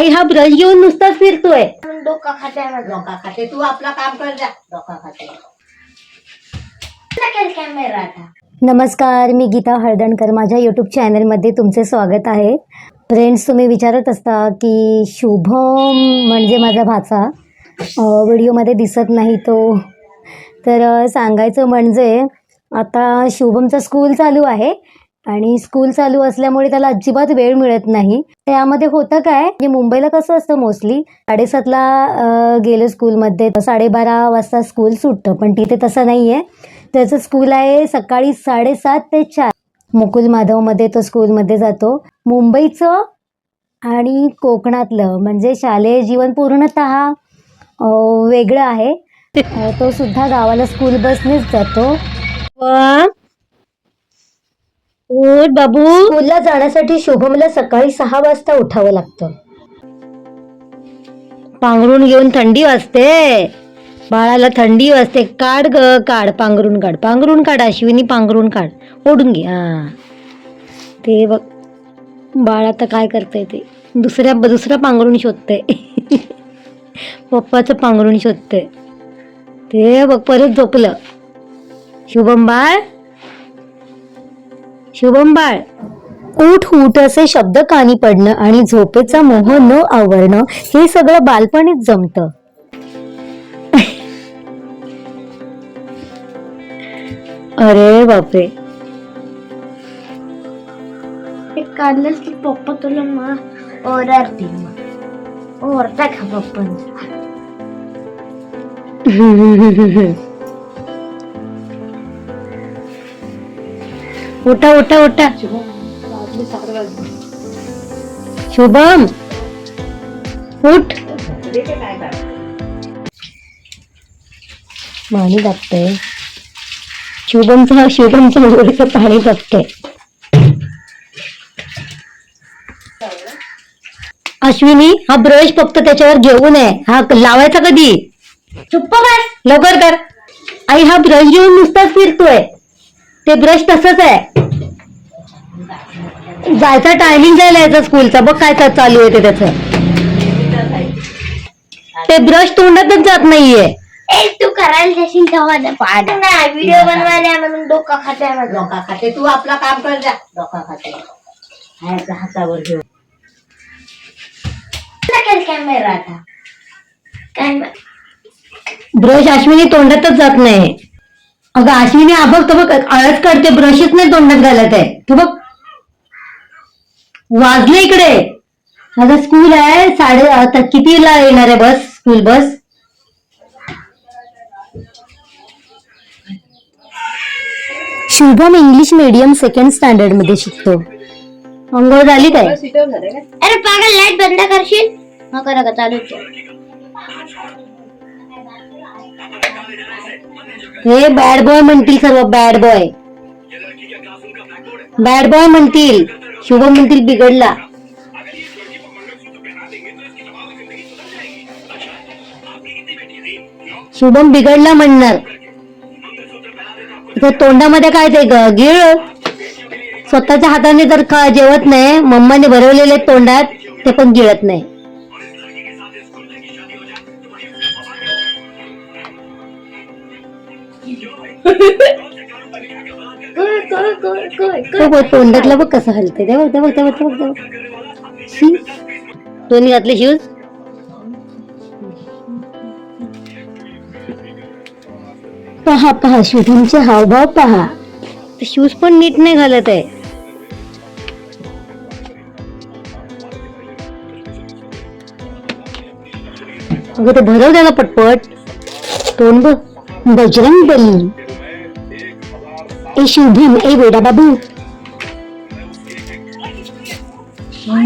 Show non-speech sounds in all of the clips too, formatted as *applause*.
आई हा ब्रश घेऊन नुसताच फिरतोय. डोका खाते डोका खाते. तू आपला काम कर जा. डोका खाते. कॅमेरा आता. नमस्कार मी गीता हळदणकर. माझ्या यूट्यूब चॅनलमध्ये तुमचे स्वागत आहे. फ्रेंड्स तुम्ही विचारत असता की शुभम म्हणजे माझा भाचा. व्हिडिओमध्ये दिसत नाही तो. तर सांगायचं म्हणजे आता शुभमचं स्कूल चालू आहे. आणि स्कूल चालू असल्यामुळे त्याला अजिबात वेळ मिळत नाही. त्यामध्ये होतं काय म्हणजे मुंबईला कसं असतं मोस्टली साडेसातला गेलो स्कूलमध्ये तर साडेबारा वाजता स्कूल सुटतं पण तिथे तसं नाही आहे त्याचं स्कूल आहे सकाळी साडेसात ते चार. मुकुल माधवमध्ये तो स्कूलमध्ये जातो. मुंबईचं आणि कोकणातलं म्हणजे शालेय जीवन पूर्णत वेगळं आहे. तो सुद्धा गावाला स्कूल बसनेच जातो. उठ बाबू. स्कूलला जाण्यासाठी शुभमला सकाळी सहा वाजता उठावं लागतं. पांघरून घेऊन थंडी वाजते. बाळाला थंडी वाजते. काढ ग काढ. पांघरून काढ. पांघरून काढ अश्विनी पांघरून काढ. ओढून घे. हा. ते बघ बाळ आता काय करतंय ते. दुसऱ्या दुसरा पांघरून शोधते पप्पाचं पांघरून शोधते ते बघ परत झोपलं. शुभम बाळ. शुभम बाळ उठ उठ असे शब्द कानी पडणं आणि झोपेचा मोह न आवरणं हे सगळं बालपणीच जमतं. अरे बापरे. की पप्पा तुला मग ओरडते मग ओरडा का पप्पा *laughs* उठा उठा उठा. शुभम उठ. पाणी लागतंय शुभमचं शुभमचं मुलीचं पाणी जपतंय अश्विनी हा ब्रश फक्त त्याच्यावर घेऊ नये हा लावायचा कधी? चुप्प बस. लवकर कर. आई हा ब्रश घेऊन नुसताच फिरतोय. ते ब्रश तसंच आहे. जायचा टायमिंग जायला यायचा स्कूलचा बघ काय काय चालू आहे ते त्याचं. ते ब्रश तोंडातच जात नाहीये. तू करायला देशील तेव्हा नाही व्हिडिओ बनवायला म्हणून डोका खाते डोका खाते तू आपला काम कर जा. डोका खाते हात- हातावर घेऊन. कॅमेरा आता? काय मा- ब्रश अश्विनी तोंडातच जात नाही. अगं अश्विनी बघ तो बघ आळस काढते ब्रशच नाही तोंडात घालत आहे. तू बघ. वाजलं इकडे. आता स्कूल आहे साडे आता कितीला येणार आहे bus school bus? Shubham English medium second स्टँडर्डमध्ये शिकतो. अंघोळ झाली काय? अरे पागल लाइट बंद करशील? हा करा का चालू हे बॅड बॉय म्हणतील सर्व बॅड बॉय बॅड बॉय म्हणतील. शुभम म्हणतील बिघडला. शुभम बिघडला म्हणणार. त्या तोंडामध्ये काय ते ग- गिळ. स्वतःच्या हाताने जर का जेवत नाही मम्माने भरवलेले तोंडात ते पण गिळत नाही. बघ तोंडातला बघ कसं हलते ते बघ बघ बघ बघ दोन्ही घातले शूज पहा पहा शुभमचे हावभाव पहा. शूज पण नीट नाही घालत आहे. अगं ते भरव त्याला पटपट. तोंड बघ. बजरंग बली ए शुभम ए बेडा बाबू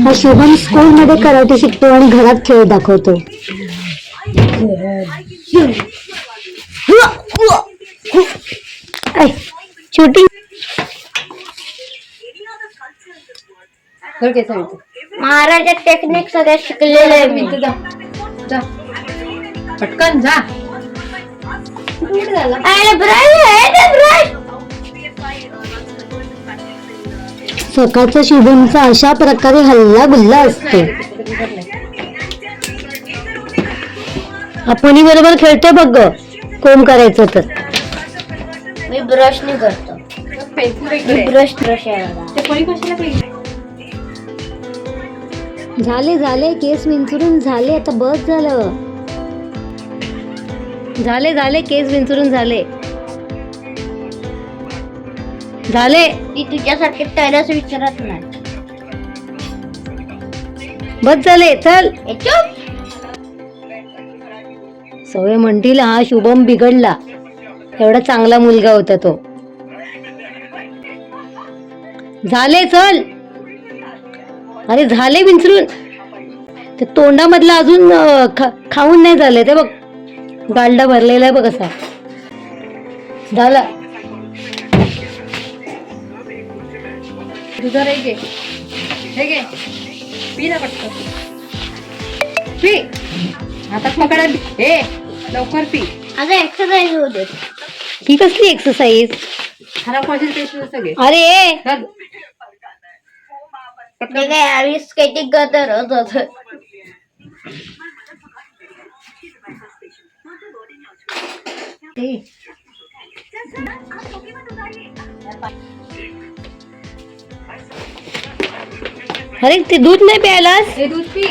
हा शुभम स्कूल मध्ये कराटे शिकतो आणि घरात खेळ दाखवतो. ऐ, छोटी. महाराजा टेक्निक सगळ्यात शिकलेलं आहे मी. पटकन जा. अरे ब्रश आहे ते ब्रश सकाळचा शुभमचा अशा प्रकारे हल्ला गुल्ला असतो. आपण बरोबर खेळतोय बघ ग. कोंब करायचं तर. मी करतो. ब्रश ब्रश आहे मला. झाले झाले. केस विंचरून झाले. आता बस झालं. झाले झाले केस विंचरून झाले. झाले. ती तुझ्यासारखे टेरस विचारत नाही. बस झाले चल. ए, चुप. सवय म्हणतील हा शुभम बिघडला. एवढा चांगला मुलगा होता तो. झाले चल. अरे झाले विंचरून. ते तोंडामधलं अजून अं, खा- खाऊन नाही झाले ते बघ. गालडा भरलेला आहे बघ असा. झाला. तुझं रे घे. हे घे. पी ना पटकन. पी. आता पकडा. हे लवकर पी. आता एक्सरसाइज होऊ दे. ही कसली एक्सरसाइज खराब कॉन्सन्ट्रेशन सगळे. अरे काय आम्ही स्केटिंग करत अरे ते दूध नाही प्यायलास हे दूध पी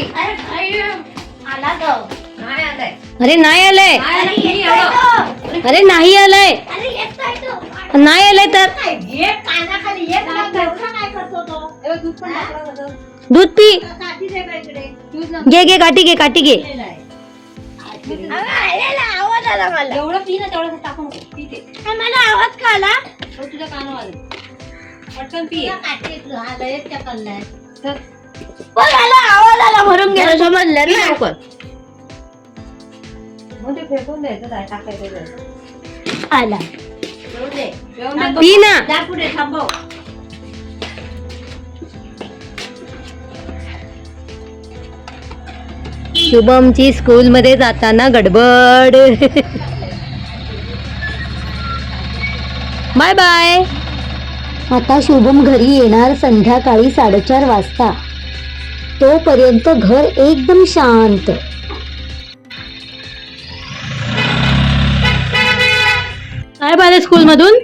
आला तो नाही आलंय अरे नाही आलंय अरे येतोय तो. अरे नाही आलंय अरे येतोय तो. नाही आलंय तर ये कानाखाली ये ना, एवढा काय करतो तो हे दूध पण टाकलं होतं. दूध पी काठी दे बा इकडे. दूध घे घे काठी घे काठी घे अगं, आलेला आवाज आला मला. एवढं पी ना तेवढं टाकून पी ते हा, मला आवाज का आला? हो, तुझ्या कानावर आलं. पटकन पी. तर पण मला आवाज आला भरून गेला समजलं ना? लवकर. मग ते फेकून द्यायचं काय टाकायचं ते. आला. ठेवून दे. पी ना. जा पुढे थांबव. शुभमची स्कूल मध्ये जाताना गडबड. बाय बाय आता शुभम घरी येणार संध्याकाळी साडेचार वाजता. तोपर्यंत घर एकदम शांत. काय बारे स्कूल मधून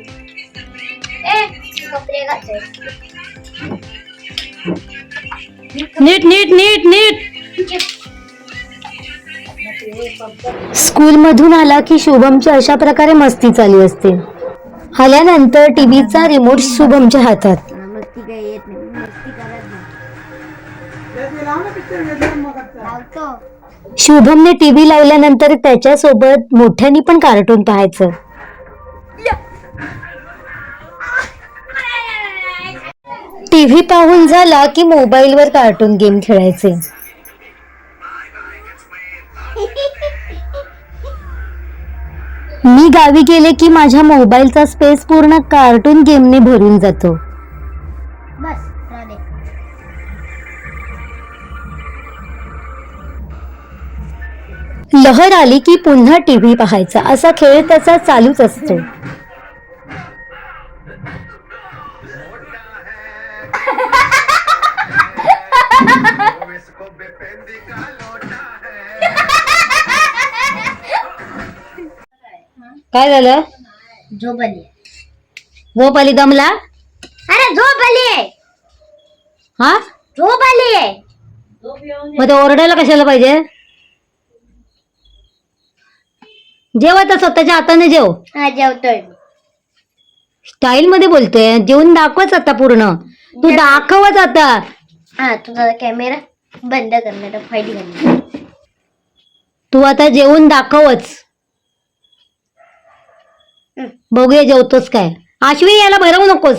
नीट नीट नीट नीट. स्कूल मधून आला की शुभमची अशा प्रकारे मस्ती चालू असते. आल्यानंतर टीव्हीचा रिमोट शुभमच्या हातात. शुभमने टीव्ही लावल्यानंतर त्याच्यासोबत मोठ्यानी पण कार्टून पाहायचं. टीव्ही पाहून झाला की मोबाईलवर कार्टून गेम खेळायचे. मी गावी गेले की माझ्या मोबाईलचा स्पेस पूर्ण कार्टून गेमने भरून जातो. बस लहर आली की पुन्हा टीव्ही पाहायचा. असा खेळ त्याचा चालूच असतो. काय झालं? झोप आली झोप आली दमला? अरे झोप आली हा? झोप आली मग ते ओरडायला कशाला पाहिजे? जेव आता स्वतःच्या हाताने जेव. हा जेवतोय स्टाईल मध्ये बोलतोय. जेवून दाखवच आता पूर्ण. तू दाखवच आता. हा तुझा कॅमेरा बंद करणार फाईट घालणार तू आता जेवून दाखवच. बघूया जेवतोस काय. आश्विनी याला भरवू नकोस.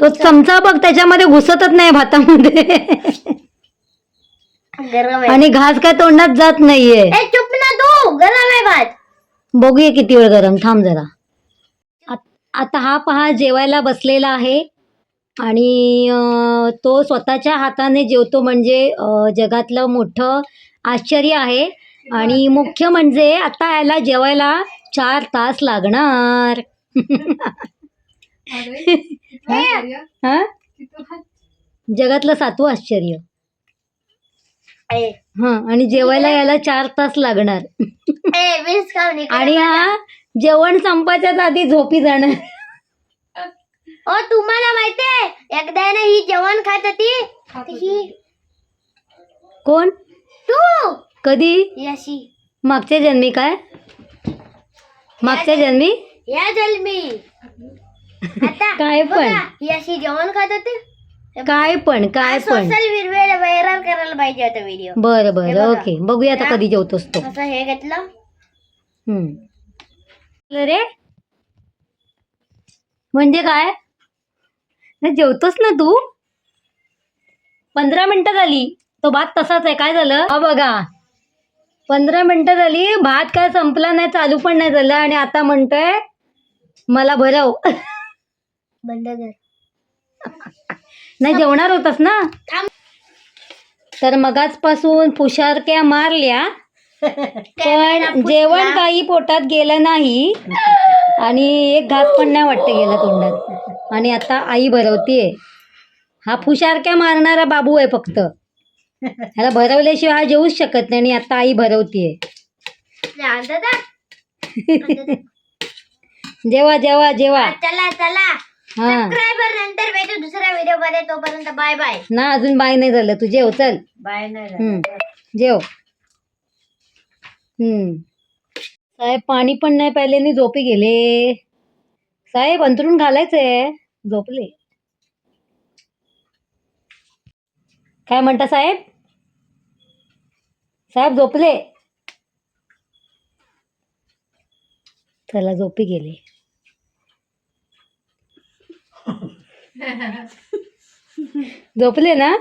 तो चमचा बघ त्याच्यामध्ये घुसतच नाही भातामध्ये. आणि घास काय तोंडात जात नाहीये. चुप ना तू गरम आहे भात. बघूया किती वेळ गरम थांब जरा. आत- हा पहा जेवायला बसलेला आहे. आणि तो स्वतःच्या हाताने जेवतो म्हणजे जगातलं मोठं आश्चर्य आहे. आणि मुख्य म्हणजे आता याला जेवायला चार तास लागणार. *laughs* हा? जगातलं सातवं आश्चर्य. ए. हा आणि जेवायला यायला चार तास लागणार. वीस खाऊन इकडे आणि हा जेवण संपायच्या आधी झोपी जाणार. ओ तुम्हाला माहितीये एकदा ना ही जेवण खात होती. कोण? तू! कधी? अशी मागच्या जन्मी काय? मागच्या जन्मी? या जन्मी. आता काय पण. बघा, अशी जेवण खात होती? काय पण काय पण. सोशल व्हायरल करायला पाहिजे होता व्हिडिओ बरं हे बरं बघा. ओके. बघूया आता कधी जेवतोस तो. असं हे घेतलं. हम्म. रे? म्हणजे काय? नाही, जेवतोस ना तू? पंधरा मिनिटं झाली. तो भात तसाच आहे. काय झालं? हा बघा. पंधरा मिनिटं झाली. भात काय संपला नाही चालू पण नाही झालं आणि आता म्हणतोय मला भरव. बंद कर. नाही जेवणार होतास ना. तर मगाचपासून फुशारक्या मारल्या पण जेवण काही पोटात गेलं नाही आणि एक घास पण नाही वाटतं गेला तोंडात. आणि आता आई भरवतीये. हा फुशारक्या मारणारा बाबू आहे फक्त. ह्याला भरवल्याशिवाय हा जेवूच शकत नाही आणि आता आई भरवतीये. आता जा. *laughs* जेवा जेवा. जेवा चला चला. हा. सबस्क्रायबर नंतर भेटू दुसऱ्या व्हिडिओमध्ये तोपर्यंत बाय बाय ना अजून बाय नाही झालं. तू जेव चल. बाय नाही हम्म. जेव. हम्म. साहेब पाणी पण नाही प्यायले आणि झोपी गेले. साहेब अंतरून घालायचंय. झोपले. काय म्हणता साहेब? साहेब झोपले. चला झोपी गेले. झोपले ना?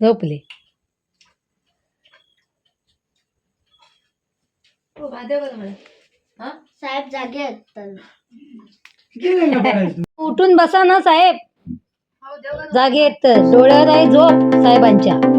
झोपले. हो बांधव बरं मला. हा? साहेब जागे आहेत तर. उठून बसा ना साहेब. हो देव जागे येत तर. डोळ्यावर आहे झोप साहेबांच्या.